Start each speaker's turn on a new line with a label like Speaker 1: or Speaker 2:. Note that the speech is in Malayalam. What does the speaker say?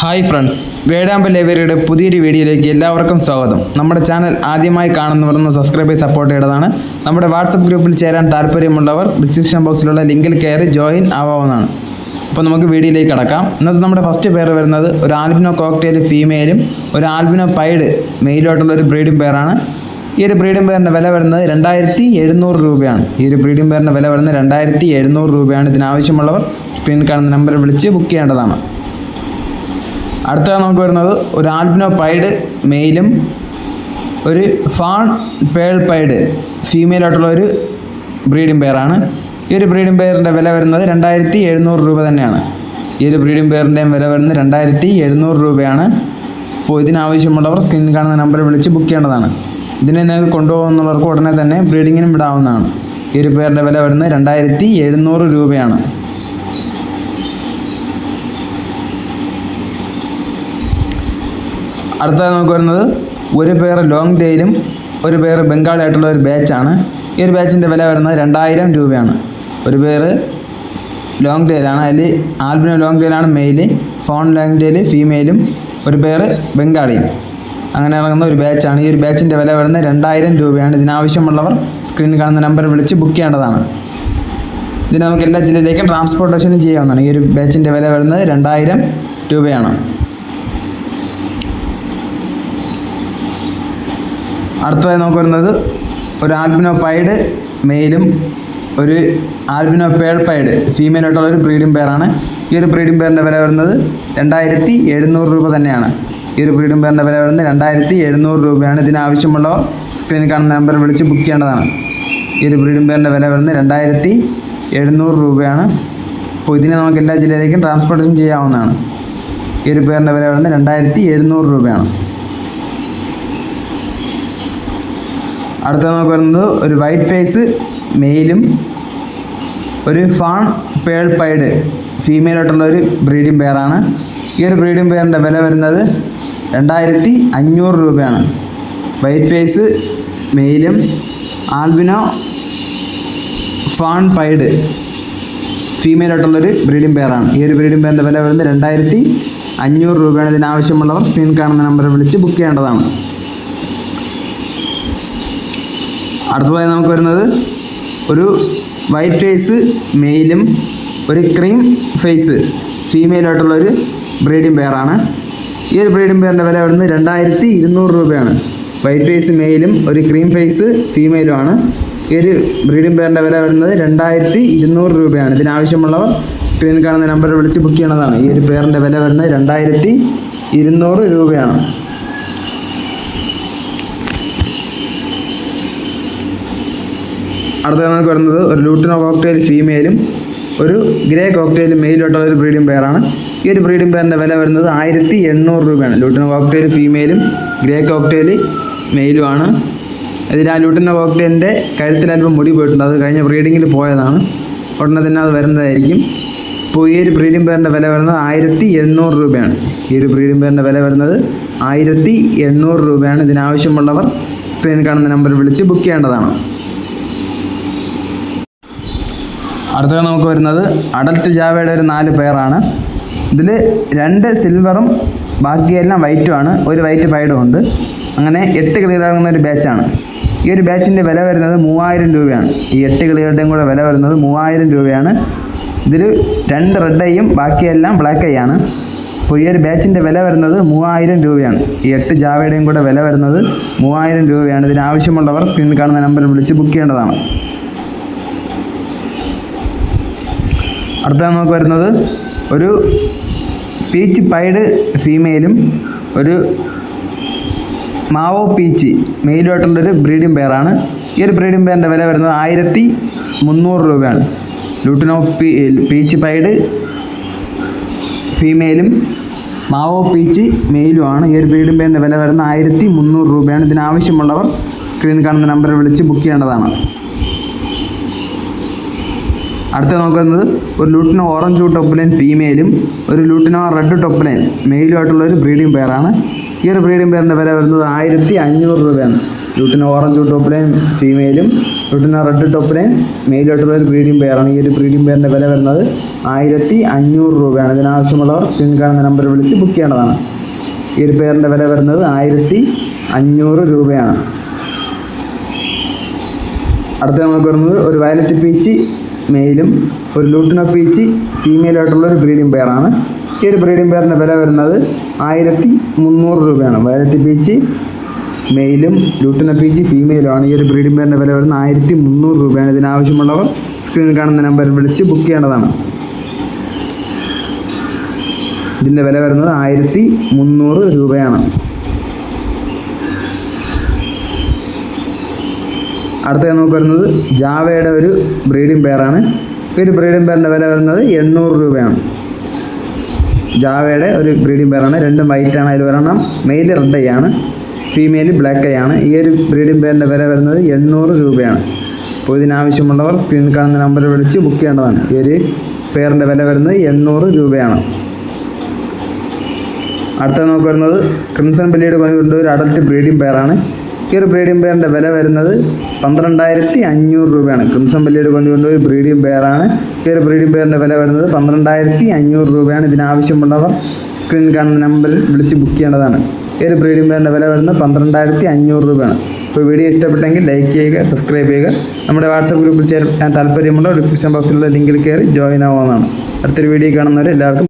Speaker 1: ഹായ് ഫ്രണ്ട്സ് വേടാമ്പ ലൈബ്രറിയുടെ പുതിയൊരു വീഡിയോയിലേക്ക് എല്ലാവർക്കും സ്വാഗതം. നമ്മുടെ ചാനൽ ആദ്യമായി കാണുന്നവരൊന്ന് സബ്സ്ക്രൈബ് ചെയ്ത് സപ്പോർട്ട് ചെയ്തതാണ് നമ്മുടെ വാട്സപ്പ് ഗ്രൂപ്പിൽ ചേരാൻ താല്പര്യമുള്ളവർ ഡിസ്ക്രിപ്ഷൻ ബോക്സിലുള്ള ലിങ്കിൽ കയറി ജോയിൻ ആവാവുന്നതാണ്. അപ്പോൾ നമുക്ക് വീഡിയോയിലേക്ക് കടക്കാം. ഇന്നത്തെ നമ്മുടെ ഫസ്റ്റ് പേര് വരുന്നത് ഒരു ആൽബിനോ കോക്ടെയിൽ ഫീമെയിലും ഒരു ആൽബിനോ പൈഡ് മെയിലോട്ടുള്ള ഒരു ബ്രീഡിംഗ് പേരാണ് ഈ ഒരു ബ്രീഡിംഗ് പെയറിന്റെ വില വരുന്നത് രണ്ടായിരത്തി എഴുന്നൂറ് രൂപയാണ്. ഈ ഒരു ബ്രീഡിംഗ് പെയറിന്റെ വില വരുന്നത് രണ്ടായിരത്തി എഴുന്നൂറ് രൂപയാണ്. ഇതിനാവശ്യമുള്ളവർ സ്ക്രീനിൽ കാണുന്ന നമ്പറിൽ വിളിച്ച് ബുക്ക് ചെയ്യേണ്ടതാണ്. അടുത്തത് നമുക്ക് വരുന്നത് ഒരു ആൽബിനോ പൈഡ് മെയിലും ഒരു ഫാൺ പേൾ പൈഡ് ഫീമെയിലായിട്ടുള്ള ഒരു ബ്രീഡിംഗ് പെയറാണ്. ഈ ഒരു ബ്രീഡിംഗ് പെയറിന്റെ വില വരുന്നത് രണ്ടായിരത്തി എഴുന്നൂറ് രൂപ തന്നെയാണ്. ഈ ഒരു ബ്രീഡിംഗ് പെയറിന്റെയും വില വരുന്നത് രണ്ടായിരത്തി എഴുന്നൂറ് രൂപയാണ്. അപ്പോൾ ഇതിനാവശ്യമുള്ളവർ സ്ക്രീനിൽ കാണുന്ന നമ്പറിൽ വിളിച്ച് ബുക്ക് ചെയ്യേണ്ടതാണ്. ഇതിനെ നിങ്ങൾക്ക് കൊണ്ടുപോകുന്നവർക്ക് ഉടനെ തന്നെ ബ്രീഡിങ്ങിനും വിടാവുന്നതാണ്. ഈ ഒരു പെയറിന്റെ വില വരുന്നത് രണ്ടായിരത്തി എഴുന്നൂറ് രൂപയാണ്. അടുത്തത് നമുക്ക് വരുന്നത് ഒരു പേർ ലോങ് ഡേയിലും ഒരു പേർ ബംഗാളായിട്ടുള്ള ഒരു ബാച്ചാണ് ഈ ഒരു ബാച്ചിന്റെ വില വരുന്നത് രണ്ടായിരം രൂപയാണ്. ഒരു പേർ ലോങ് ടെയിലാണ് അതിൽ ആൽബിനോ ലോങ് ടെയിലാണ് മെയിൽ ഫോൺ ലോങ് ടെയിൽ ഫീമെയിലും ഒരു പേർ ബംഗാളിയും അങ്ങനെ ഇറങ്ങുന്ന ഒരു ബാച്ചാണ് ഈ ഒരു ബാച്ചിന്റെ വില വരുന്നത് രണ്ടായിരം രൂപയാണ്. ഇതിനാവശ്യമുള്ളവർ സ്ക്രീനിൽ കാണുന്ന നമ്പർ വിളിച്ച് ബുക്ക് ചെയ്യേണ്ടതാണ്. ഇതിന് നമുക്ക് എല്ലാ ജില്ലയിലേക്കും ട്രാൻസ്പോർട്ടേഷനും ചെയ്യാവുന്നതാണ്. ഈ ഒരു ബാച്ചിന്റെ വില വരുന്നത് രണ്ടായിരം രൂപയാണ്. അടുത്തതായി നമുക്ക് വരുന്നത് ഒരു ആൽബിനോ പൈഡ് മെയിലും ഒരു ആൽബിനോ പേൾ പൈഡ് ഫീമെയിലായിട്ടുള്ള ഒരു ബ്രീഡിംഗ് പെയറാണ് ഈ ഒരു ബ്രീഡിംഗ് പെയറിന്റെ വില വരുന്നത് രണ്ടായിരത്തി എഴുന്നൂറ് രൂപ തന്നെയാണ്. ഈ ഒരു ബ്രീഡിംഗ് പെയറിന്റെ വില വരുന്നത് രണ്ടായിരത്തി എഴുന്നൂറ് രൂപയാണ്. ഇതിനാവശ്യമുള്ളവർ സ്ക്രീനിൽ കാണുന്ന നമ്പർ വിളിച്ച് ബുക്ക് ചെയ്യേണ്ടതാണ്. ഈ ഒരു ബ്രീഡിംഗ് പെയറിന്റെ വില വരുന്നത് രണ്ടായിരത്തി എഴുന്നൂറ് രൂപയാണ്. അപ്പോൾ ഇതിനെ നമുക്ക് എല്ലാ ജില്ലയിലേക്കും ട്രാൻസ്പോർട്ടേഷൻ ചെയ്യാവുന്നതാണ്. ഈ ഒരു പെയറിന്റെ വില വരുന്നത് രണ്ടായിരത്തി എഴുന്നൂറ് രൂപയാണ്. അടുത്ത നമുക്ക് വരുന്നത് ഒരു വൈറ്റ് ഫേസ് മെയിലും ഒരു ഫാൺ പേൾ പൈഡ് ഫീമെയിൽ ആയിട്ടുള്ള ഒരു ബ്രീഡിംഗ് പെയറാണ് ഈ ഒരു ബ്രീഡിംഗ് പെയറിന്റെ വില വരുന്നത് രണ്ടായിരത്തി അഞ്ഞൂറ് രൂപയാണ്. വൈറ്റ് ഫേസ് മെയിലും ആൽബിനോ ഫാൺ പൈഡ് ഫീമെയിൽ ആയിട്ടുള്ളൊരു ബ്രീഡിംഗ് പെയറാണ് ഈ ഒരു ബ്രീഡിംഗ് പെയറിന്റെ വില വരുന്നത് രണ്ടായിരത്തി അഞ്ഞൂറ് രൂപയാണ്. ഇതിനാവശ്യമുള്ളവർ സ്ക്രീൻ കാണുന്ന നമ്പറിൽ വിളിച്ച് ബുക്ക് ചെയ്യേണ്ടതാണ്. അടുത്തതായി നമുക്ക് വരുന്നത് ഒരു വൈറ്റ് ഫേസ് മെയിലും ഒരു ക്രീം ഫേസ് ഫീമെയിലായിട്ടുള്ള ഒരു ബ്രീഡിംഗ് പെയറാണ് ഈ ഒരു ബ്രീഡിംഗ് പെയറിന്റെ വില വരുന്നത് രണ്ടായിരത്തി ഇരുന്നൂറ് രൂപയാണ് വൈറ്റ് ഫേസ് മെയിലും ഒരു ക്രീം ഫേസ് ഫീമെയിലുമാണ് ഈ ഒരു ബ്രീഡിംഗ് പെയറിന്റെ വില വരുന്നത് രണ്ടായിരത്തി ഇരുന്നൂറ് രൂപയാണ് ഇതിനാവശ്യമുള്ളവർ സ്ക്രീനിൽ കാണുന്ന നമ്പറിൽ വിളിച്ച് ബുക്ക് ചെയ്യണതാണ്. ഈ ഒരു പെയറിന്റെ വില വരുന്നത് രണ്ടായിരത്തി ഇരുന്നൂറ് രൂപയാണ്. അടുത്ത നമുക്ക് വരുന്നത് ഒരു ലൂട്ടിനോ കോക്ടെയിൽ ഫീമെയിലും ഒരു ഗ്രേ കോക്ടെയിൽ മെയിലോട്ടുള്ള ഒരു ബ്രീഡിംഗ് പെയറാണ് ഈ ഒരു ബ്രീഡിംഗ് പെയറിന്റെ വില വരുന്നത് ആയിരത്തി എണ്ണൂറ് രൂപയാണ്. ലൂട്ടിനോ കോക്ടെയിൽ ഫീമെയിലും ഗ്രേ കോക്ടെയിൽ മെയിലുമാണ് ഇതിൽ ആ ലൂട്ടിനോ കോക്ടെയിലിന്റെ കഴുത്തിൽ അല്പം മുടി പോയിട്ടുണ്ട്. അത് കഴിഞ്ഞ ബ്രീഡിങ്ങിൽ പോയതാണ്. ഉടനെ തന്നെ അത് വരുന്നതായിരിക്കും. ഇപ്പോൾ ഈ ഒരു ബ്രീഡിംഗ് പെയറിന്റെ വില വരുന്നത് ആയിരത്തി എണ്ണൂറ് രൂപയാണ്. ഈ ഒരു ബ്രീഡിംഗ് പെയറിന്റെ വില വരുന്നത് ആയിരത്തി എണ്ണൂറ് രൂപയാണ്. ഇതിനാവശ്യമുള്ളവർ സ്ക്രീനിൽ കാണുന്ന നമ്പറിൽ വിളിച്ച് ബുക്ക് ചെയ്യേണ്ടതാണ്. അടുത്തത് നമുക്ക് വരുന്നത് അഡൽട്ട് ജാവയുടെ ഒരു നാല് പേരാണ് ഇതിൽ രണ്ട് സിൽവറും ബാക്കിയെല്ലാം വൈറ്റുമാണ് ഒരു വൈറ്റ് പൈഡും ഉണ്ട്. അങ്ങനെ എട്ട് കളികളാകുന്ന ഒരു ബാച്ചാണ്. ഈ ഒരു ബാച്ചിന്റെ വില വരുന്നത് മൂവായിരം രൂപയാണ്. ഈ എട്ട് കളികളുടെയും കൂടെ വില വരുന്നത് മൂവായിരം രൂപയാണ്. ഇതിൽ രണ്ട് റെഡ് ഐയും ബാക്കിയെല്ലാം ബ്ലാക്ക് ഐ ആണ്. അപ്പോൾ ഈ ഒരു ബാച്ചിന്റെ വില വരുന്നത് മൂവായിരം രൂപയാണ്. ഈ എട്ട് ജാവയുടെയും കൂടെ വില വരുന്നത് മൂവായിരം രൂപയാണ്. ഇതിനാവശ്യമുള്ളവർ സ്ക്രീനിൽ കാണുന്ന നമ്പറിൽ വിളിച്ച് ബുക്ക് ചെയ്യേണ്ടതാണ്. അടുത്ത നമുക്ക് വരുന്നത് ഒരു പീച്ച് പൈഡ് ഫീമെയിലും ഒരു മാവോ പീച്ച് മെയിലുമായിട്ടുള്ളൊരു ബ്രീഡിംഗ് പെയറാണ് ഈ ഒരു ബ്രീഡിംഗ് പെയറിന്റെ വില വരുന്നത് ആയിരത്തി മുന്നൂറ് രൂപയാണ്. ലൂട്ടിനോ പീ പീച്ച് പൈഡ് ഫീമെയിലും മാവോ പീച്ച് മെയിലുമാണ് ഈ ഒരു ബ്രീഡിംഗ് പെയറിന്റെ വില വരുന്നത് ആയിരത്തി മുന്നൂറ് രൂപയാണ്. ഇതിനാവശ്യമുള്ളവർ സ്ക്രീനിൽ കാണുന്ന നമ്പറിൽ വിളിച്ച് ബുക്ക് ചെയ്യേണ്ടതാണ്. അടുത്ത നോക്കുന്നത് ഒരു ലൂട്ടിനോ ഓറഞ്ച് ടോപ്പ് ലൈൻ ഫീമെയിലും ഒരു ലൂട്ടിനോ റെഡ് ടോപ്പ് ലൈൻ മെയിലുമായിട്ടുള്ള ഒരു ബ്രീഡിംഗ് പെയറാണ് ഈ ഒരു ബ്രീഡിംഗ് പെയറിന്റെ വില വരുന്നത് ആയിരത്തി അഞ്ഞൂറ് രൂപയാണ്. ലൂട്ടിനോ ഓറഞ്ച് ടോപ്പ് ലൈൻ ഫീമെയിലും ലൂട്ടിനോ റെഡ് ടോപ്പ് ലൈൻ മെയിലുമായിട്ടുള്ള ഒരു ബ്രീഡിംഗ് പെയറാണ് ഈ ഒരു ബ്രീഡിംഗ് പെയറിന്റെ വില വരുന്നത് ആയിരത്തി അഞ്ഞൂറ് രൂപയാണ്. ഇതിനാവശ്യമുള്ളവർ സ്ക്രീൻ കാണുന്ന നമ്പർ വിളിച്ച് ബുക്ക് ചെയ്യേണ്ടതാണ്. ഈ ഒരു പേരിന്റെ വില വരുന്നത് ആയിരത്തി അഞ്ഞൂറ് രൂപയാണ്. അടുത്ത നമുക്ക് വരുന്നത് ഒരു വയലറ്റ് പീച്ച് മെയിലും ഒരു ലൂട്ടിനോ പീച്ച് ഫീമെയിലായിട്ടുള്ള ഒരു ബ്രീഡിംഗ് പെയറാണ് ഈ ഒരു ബ്രീഡിംഗ് പെയറിന്റെ വില വരുന്നത് ആയിരത്തി മുന്നൂറ് രൂപയാണ്. വയലറ്റ് പീച്ച് മെയിലും ലൂട്ടിനോ പീച്ച് ഫീമെയിലുമാണ് ഈ ഒരു ബ്രീഡിംഗ് പെയറിന്റെ വില വരുന്നത് ആയിരത്തി മുന്നൂറ് രൂപയാണ്. ഇതിനാവശ്യമുള്ളവർ സ്ക്രീനിൽ കാണുന്ന നമ്പറിൽ വിളിച്ച് ബുക്ക് ചെയ്യേണ്ടതാണ്. ഇതിന്റെ വില വരുന്നത് ആയിരത്തി മുന്നൂറ് രൂപയാണ്. അടുത്തത് നമുക്ക് വരുന്നത് ജാവയുടെ ഒരു ബ്രീഡിംഗ് പെയറാണ് ഈ ഒരു ബ്രീഡിംഗ് പെയറിന്റെ വില വരുന്നത് എണ്ണൂറ് രൂപയാണ്. ജാവയുടെ ഒരു ബ്രീഡിംഗ് പെയറാണ് രണ്ടും വൈറ്റ് ആണ് അതിൽ ഒരെണ്ണം. മെയിൽ റെഡ് ഐ ആണ്. ഫീമെയിൽ ബ്ലാക്ക് ഐ ആണ്. ഈ ഒരു ബ്രീഡിംഗ് പെയറിന്റെ വില വരുന്നത് എണ്ണൂറ് രൂപയാണ്. അപ്പോൾ ഇതിനാവശ്യമുള്ളവർ സ്ക്രീനിൽ കാണുന്ന നമ്പർ വിളിച്ച് ബുക്ക് ചെയ്യേണ്ടതാണ്. ഈ ഒരു പെയറിന്റെ വില വരുന്നത് എണ്ണൂറ് രൂപയാണ്. അടുത്ത നമുക്ക് വരുന്നത് ക്രിംസൺ ബെല്ലിയുടെ കൊണ്ട് ഒരു അഡൽട്ട് ബ്രീഡിംഗ് പെയറാണ് ഈ ഒരു ബ്രീഡിംഗ് പെയറിന്റെ വില വരുന്നത് പന്ത്രണ്ടായിരത്തി അഞ്ഞൂറ് രൂപയാണ്. ക്രിംസൺ ബെല്ലിയുടെ കൊണ്ട് ഒരു ബ്രീഡിംഗ് പെയറാണ് ഈ ഒരു ബ്രീഡിംഗ് പെയറിന്റെ വില വരുന്നത് പന്ത്രണ്ടായിരത്തി അഞ്ഞൂറ് രൂപയാണ്. ഇതിനാവശ്യമുള്ളവർ സ്ക്രീൻ കാണുന്ന നമ്പറിൽ വിളിച്ച് ബുക്ക് ചെയ്യേണ്ടതാണ്. ഈ ഒരു ബ്രീഡിംഗ് പെയറിന്റെ വില വരുന്നത് പന്ത്രണ്ടായിരത്തി അഞ്ഞൂറ് രൂപയാണ്. ഇപ്പോൾ വീഡിയോ ഇഷ്ടപ്പെട്ടെങ്കിൽ ലൈക്ക് ചെയ്യുക സബ്സ്ക്രൈബ് ചെയ്യുക. നമ്മുടെ വാട്സപ്പ് ഗ്രൂപ്പിൽ ചേരാൻ താല്പര്യമുള്ള ഡിസ്ക്രിപ്ഷൻ ബോക്സിലുള്ള ലിങ്കിൽ കയറി ജോയിൻ ആവുന്നതാണ്. അടുത്തൊരു വീഡിയോ കാണുന്നവരെ എല്ലാവർക്കും